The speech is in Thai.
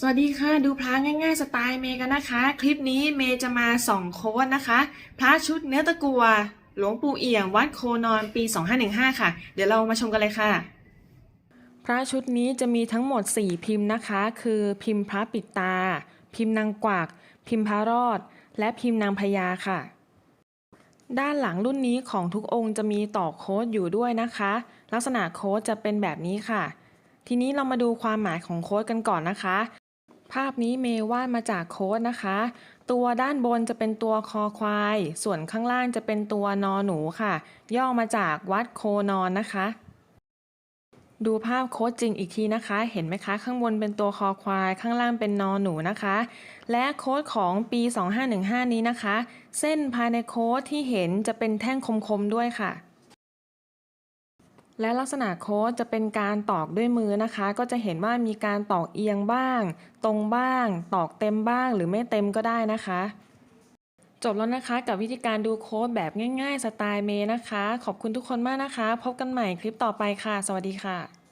สวัสดีค่ะ ดูพระง่ายๆ สไตล์เมย์กันนะคะ คลิปนี้เมย์จะมาสองโค้ดนะคะ พระชุดเนื้อตะกัว หลวงปู่เอี่ยมวัดโคนอนปี 2515 ค่ะ เดี๋ยวเรามาชมกันเลยค่ะ พระชุดนี้จะมีทั้งหมด 4 พิมพ์นะคะ คือพิมพ์พระปิดตา พิมพ์นางกวัก พิมพ์พระรอด และพิมพ์นางพญาค่ะ ด้านหลังรุ่นนี้ของทุกองค์จะมีต่อโค้ดอยู่ด้วยนะคะ ลักษณะโค้ดจะเป็นแบบนี้ค่ะทีนี้เรามาดูความหมายของโค้ดกันก่อนนะคะ ภาพนี้เมย์วาดมาจากโค้ดนะคะ ตัวด้านบนจะเป็นตัวคอควาย ส่วนข้างล่างจะเป็นตัวนอหนูค่ะ ย่อมาจากวัดโคนอนนะคะ ดูภาพโค้ดจริงอีกทีนะคะ เห็นไหมคะ ข้างบนเป็นตัวคอควาย ข้างล่างเป็นนอหนูนะคะ และโค้ดของปี 2515 นี้นะคะ เส้นภายในโค้ดที่เห็นจะเป็นแท่งคมๆด้วยค่ะ และลักษณะโค้ดจะเป็นการตอกด้วยมือนะคะ ก็จะเห็นว่ามีการตอกเอียงบ้าง ตรงบ้าง ตอกเต็มบ้างหรือไม่เต็มก็ได้นะคะ จบแล้วนะคะกับวิธีการดูโค้ดแบบง่ายๆ สไตล์เมนะคะ ขอบคุณทุกคนมากนะคะ พบกันใหม่คลิปต่อไปค่ะ สวัสดีค่ะ